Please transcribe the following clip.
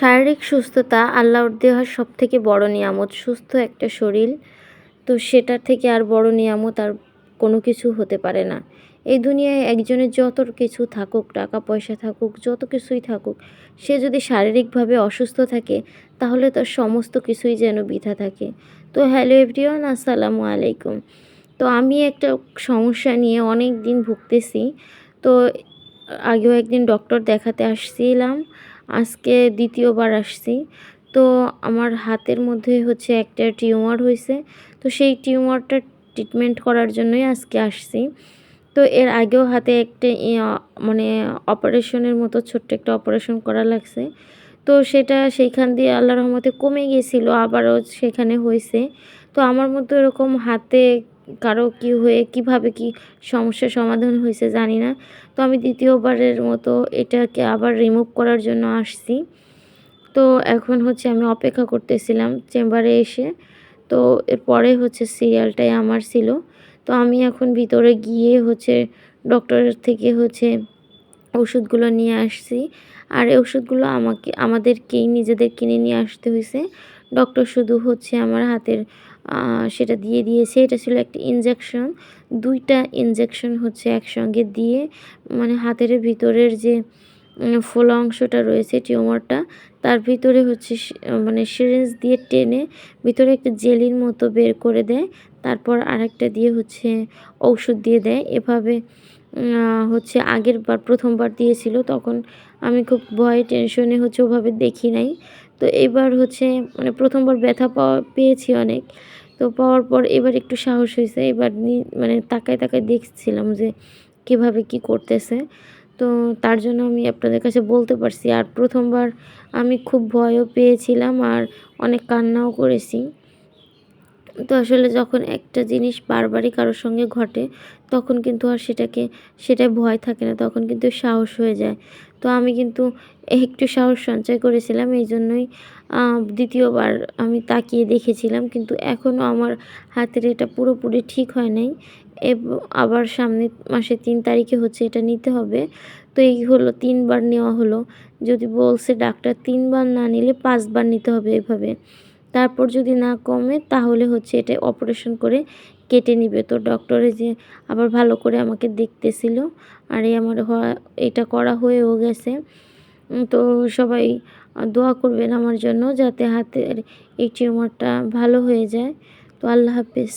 শারীরিক সুস্থতা আল্লাহর দেওয়ার সব থেকে বড় নিয়ামত। সুস্থ একটা শরীর, তো সেটার থেকে আর বড় নিয়ামত আর কোনো কিছু হতে পারে না। এই দুনিয়ায় একজনের যত কিছু থাকুক, টাকা পয়সা থাকুক, যত কিছুই থাকুক, সে যদি শারীরিকভাবে অসুস্থ থাকে, তাহলে তার সমস্ত কিছুই যেন বৃথা থাকে। তো হ্যালো এভরিওয়ান, আসসালামু আলাইকুম। তো আমি একটা সমস্যা নিয়ে অনেক দিন ভুগতেছি। তো আগেও একদিন ডক্টর দেখাতে আসছিলাম। আজকে দ্বিতীয়বার আসছি। তো আমার হাতের মধ্যে হচ্ছে একটা টিউমার হয়েছে তো সেই টিউমারটা ট্রিটমেন্ট করার জন্যই আজকে আসছি। তো এর আগেও হাতে একটা মানে অপারেশনের মতো ছোট্ট একটা অপারেশন করা লাগছে। তো সেটা সেইখান দিয়ে আল্লাহ রহমতে কমে গিয়েছিল, আবারও সেখানে হয়েছে তো আমার মতো এরকম হাতে কারও কি হয়ে, কীভাবে কি সমস্যার সমাধান হয়েছে জানি না। তো আমি দ্বিতীয়বারের মতো এটাকে আবার রিমুভ করার জন্য আসছি। তো এখন হচ্ছে আমি অপেক্ষা করতেছিলাম চেম্বারে এসে। তো এরপরে হচ্ছে সিরিয়ালটাই আমার ছিল। তো আমি এখন ভিতরে গিয়ে হচ্ছে ডক্টরের থেকে হচ্ছে ওষুধগুলো নিয়ে আসছি। আর এই ওষুধগুলো আমাকে, আমাদেরকেই নিজেদের কিনে নিয়ে আসতে হয়েছে। ডক্টর শুধু হচ্ছে আমার হাতের সেটা দিয়ে দিয়েছে। এটা ছিল একটা ইনজেকশন দুইটা ইনজেকশন হচ্ছে একসঙ্গে দিয়ে মানে হাতের ভিতরের যে ফোলা অংশটা রয়েছে টিউমারটা, তার ভিতরে হচ্ছে মানে সিরিঞ্জ দিয়ে টেনে ভিতরে একটা জেলির মতো বের করে দেয়। তারপর আরেকটা দিয়ে হচ্ছে ঔষধ দিয়ে দেয়। এভাবে হচ্ছে আগের বার প্রথমবার দিয়েছিল। তখন আমি খুব ভয়ে টেনশনে হচ্ছে ওভাবে দেখি নাই। তো এবার হচ্ছে মানে প্রথমবার ব্যথা পাওয়া, পেয়েছি অনেক। তো পাওয়ার পর এবার একটু সাহস হয়েছে এবার মানে তাকায় তাকায় দেখছিলাম যে কীভাবে কি করতেছে। তো তার জন্য আমি আপনাদের কাছে বলতে পারছি, আর প্রথমবার আমি খুব ভয়ও পেয়েছিলাম আর অনেক কান্নাও করেছি। তো আসলে যখন একটা জিনিস বারবারই কারোর সঙ্গে ঘটে, তখন কিন্তু আর সেটাকে সেটাই ভয় থাকে না, তখন কিন্তু সাহস হয়ে যায়। তো আমি কিন্তু একটু সাহস সঞ্চয় করেছিলাম, এই জন্যই দ্বিতীয়বার আমি তাকিয়ে দেখেছিলাম, কিন্তু এখনও আমার হাতের এটা পুরোপুরি ঠিক হয় নাই। আবার সামনে মাসে তিন তারিখে হচ্ছে এটা নিতে হবে। তো এই হলো, তিনবার নেওয়া হলো। যদি বলছে ডাক্তার তিনবার না নিলে পাঁচবার নিতে হবে এভাবে। তারপর যদি না কমে, তাহলে হচ্ছে এটা অপারেশন করে কেটে নিবে। তো ডক্টরে যে আবার ভালো করে আমাকে দেখতেছিল, আর এই আমার এটা করা হয়েও গেছে। তো সবাই দোয়া করবেন আমার জন্য যাতে হাতের এই টিউমারটা ভালো হয়ে যায়। তো আল্লাহ হাফিজ।